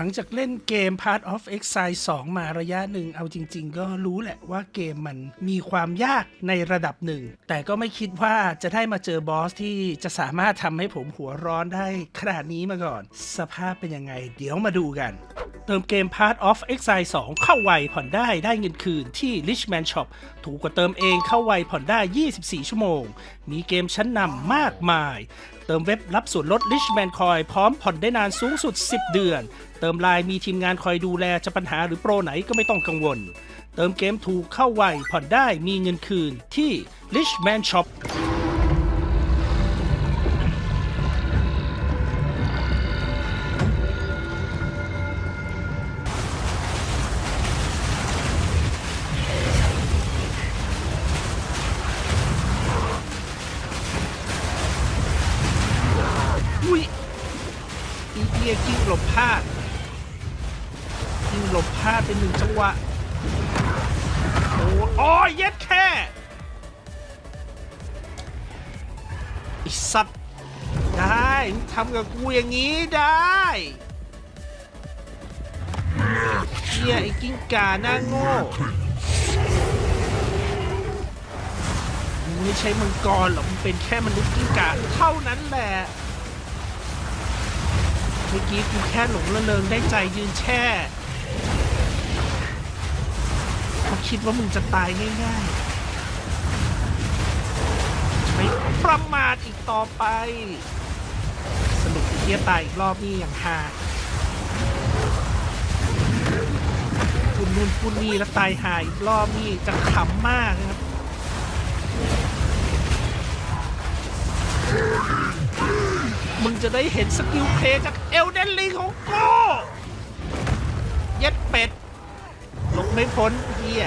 หลังจากเล่นเกม Part of Exile 2 มาระยะหนึ่ง เอาจริง ๆ ก็รู้แหละว่าเกมมันมีความยากในระดับหนึ่ง แต่ก็ไม่คิดว่าจะได้มาเจอบอสที่จะสามารถทำให้ผมหัวร้อนได้ขนาดนี้มาก่อน สภาพเป็นยังไง เดี๋ยวมาดูกัน เติมเกม Part of Exile 2 เข้าไวผ่อนได้ได้เงินคืนที่ Richman Shop ถูกกว่าเติมเองเข้าไวผ่อนได้ 24 ชั่วโมง มีเกมชั้นนำมากมาย เติมเว็บรับส่วนลด Richman Coin พร้อมผ่อนได้นานสูงสุด 10 เดือน เติมไลน์มีทีมงานคอยดูแลจะปัญหาหรือโปรไหนก็ไม่ต้องกังวล เติมเกมถูกเข้าไวผ่อนได้มีเงินคืนที่ Richman Shop วะโอ้โอ้ยเย็ดแค่ไอสัตว์ได้มึงทำกับกูอย่างนี้ได้เฮียไอ้กิ้งก่าหน้าโง่มึงไม่ใช่มังกรหรอกมึงเป็นแค่มนุษย์กิ้งก่าเท่านั้นแหละเมื่อกี้กูแค่หลงระเริงได้ใจยืนแช่ คิดว่ามึงจะตายง่ายๆไม่ประมาทอีกต่อไป สรุปไอ้เทียตายอีกรอบนี่อย่างฮาคุณนู่นคุณนี่แล้วตายหายอีกรอบนี่จะขำมากนะครับมึงจะได้เห็นสกิลเพย์จากเอลเดนลิงของโก้เย็ดเป็ด ลบไม่พ้นเฮีย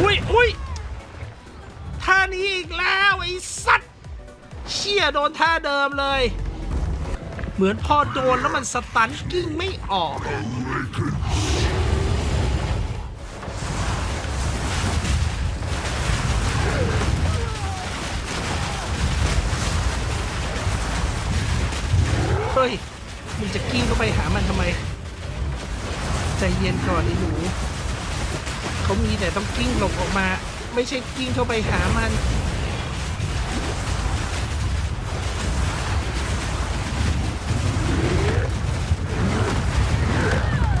อุ้ยอุ้ยท่านี้อีกแล้วไอ้สัตว์ เชี่ยโดนท่าเดิมเลย เหมือนพอโดนแล้วมันสตันกิ้งไม่ออกอะ ย็นก่อนไอ้หนูเขามีแต่ต้องกิ้งหลบออกมา ไม่ใช่กิ้งเข้าไปหามัน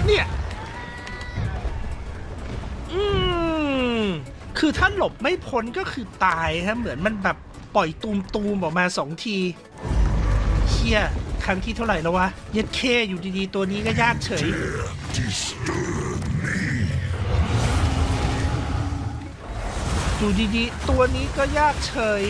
เนี่ยอืมคือถ้าหลบไม่พ้นก็คือตายฮะเหมือนมันแบบปล่อยตูมตูมออกมาสองทีเชี่ย ครั้งที่เท่าไหร่แล้ววะเย็ดเคอยู่ดีๆ ตัวนี้ก็ยากเฉย อยู่ดีๆ ตัวนี้ก็ยากเฉย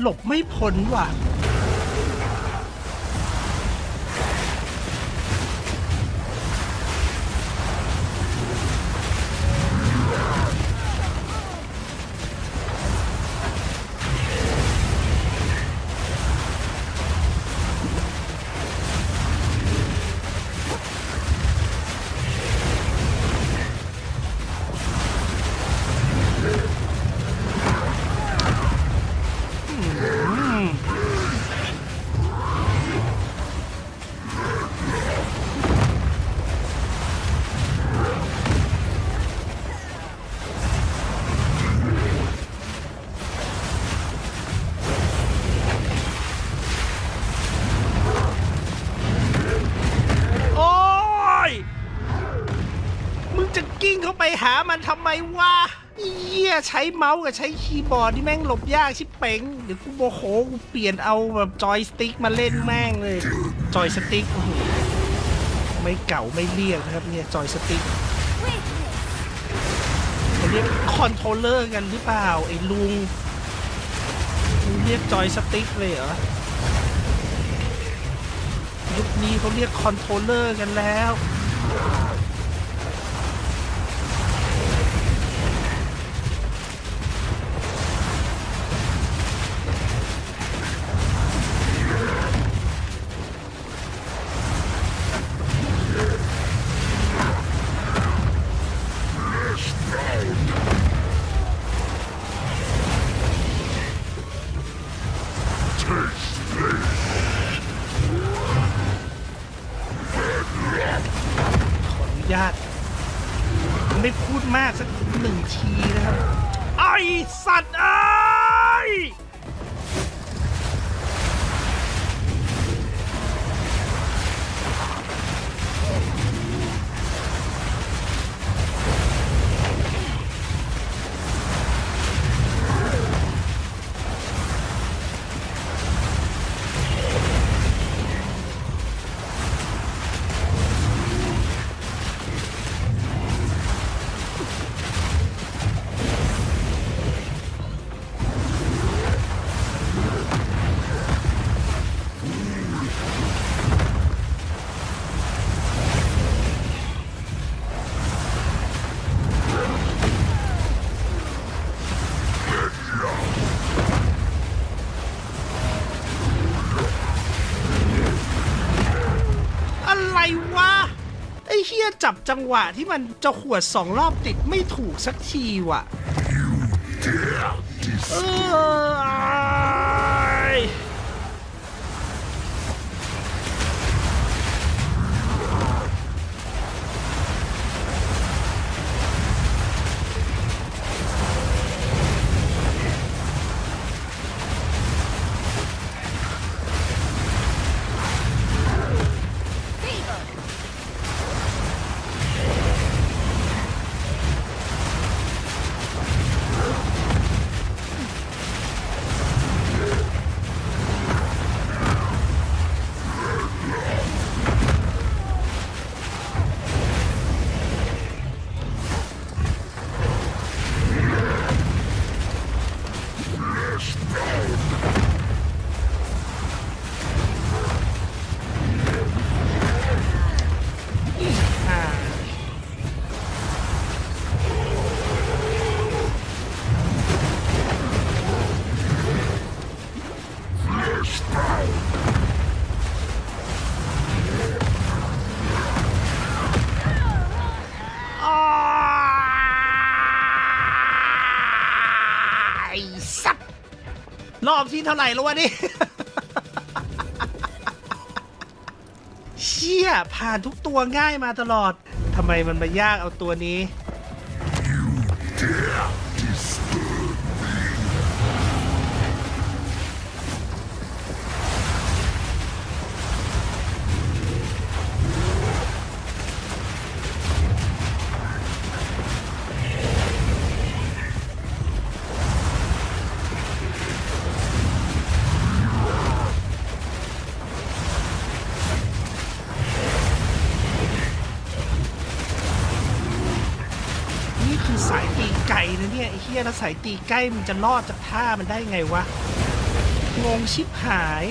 หลบไม่พ้นว่ะ มันทำไมวะเยี่ยใช้เมาส์กับใช้คีย์บอร์ดนี่แม่งหลบยากชิบเป๋งเดี๋ยวกูโมโหกูเปลี่ยนเอาแบบจอยสติ๊กมาเล่นแม่งเลยจอยสติ๊กไม่เก่าไม่เรียกนะครับเนี่ยจอยสติ๊กเรียกคอนโทรลเลอร์กันหรือเปล่าไอ้ลุงมึงเรียกจอยสติ๊กเลยเหรอยุคนี้เขาเรียกคอนโทรลเลอร์กันแล้ว ไอ้เฮียจับจังหวะที่มันจะขวดสองรอบติดไม่ถูกสักทีว่ะ เออ ที่เท่าไหร่แล้ววะนี่ เชี่ยผ่านทุกตัวง่ายมาตลอดทำไมมันมายากเอาตัวนี้ อ้าสายตีใกล้มันจะรอดจากท่ามันได้ไงวะ งงชิบหาย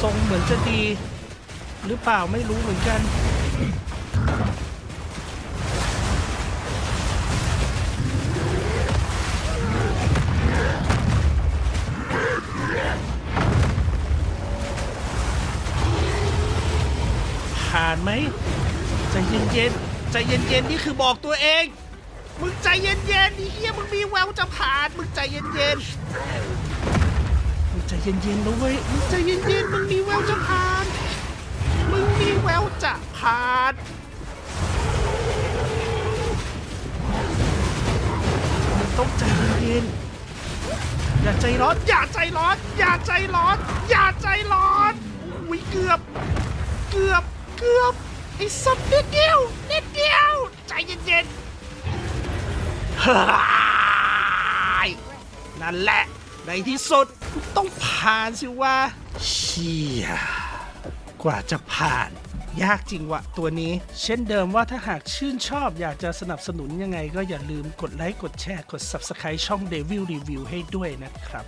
ทรงเหมือนจะดี หรือเปล่าไม่รู้เหมือนกัน ผ่านไหมใจเย็นๆใจเย็นๆนี่คือบอกตัวเอง มึงใจเย็นๆนี่เฮียมึงมีแววจะผ่าน มึงใจเย็นๆมึงใจเย็นๆนะเว้ยมึงใจเย็นๆมึงมีแววจะผ่าน มึงมีแววจะผ่านมึงต้องใจเย็นอย่าใจร้อน อย่าใจร้อน อย่าใจร้อน อย่าใจร้อนอุ้ยเกือบ เกือบ เกือบ ไอ้สัตว์นิดเดียวนิดเดียว ใจเย็นๆฮ้ยนั่นแหละ ในที่สุดต้องผ่านสิว่าเชี่ย กว่าจะผ่าน ยากจริงวะตัวนี้ เช่นเดิมว่าถ้าหากชื่นชอบอยากจะสนับสนุนยังไงก็อย่าลืมกดไลค์กดแชร์กด Subscribe ช่อง Devil Review ให้ด้วยนะครับ